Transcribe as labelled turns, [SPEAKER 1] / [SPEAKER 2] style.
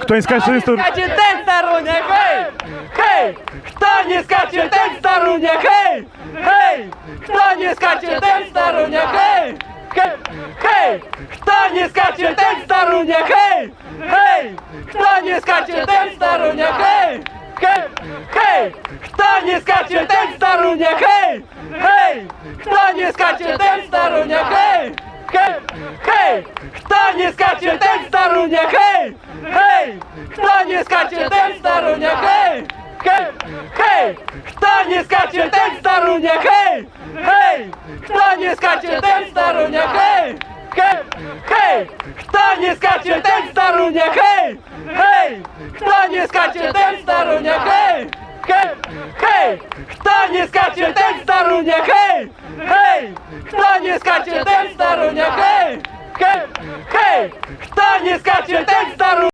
[SPEAKER 1] Kto nie skacze, jest to...
[SPEAKER 2] skacze ten starunie, hej! Hej! Kto nie skacze ten starunie, hej! Hej! Kto nie skacze ten starunie, hej! Hej! Hej! Kto nie skacze ten starunie, hej! Hej! Kto nie skacze ten starunie, hej! Hej! Hej! Kto nie skacze ten starunie, hej! Hej! Kto nie skacze ten starunie, hej! Hej! Kto nie skacze ten starunie, hej! Hej! Kto nie skacze ten starunie, hej! Hej! Hej! Kto nie skacze ten starunie, hej! Hej! Kto nie skacze ten starunie, hej! Hej! Hej! Kto nie skacze ten starunie, hej! Hej! Kto nie skacze ten starunie, hej! Hej! Hej! Kto nie skacze ten starunie, hej! Hej! Kto nie skacze ten starunie, hej! Hej! Hej! Kto nie skacze ten starunie!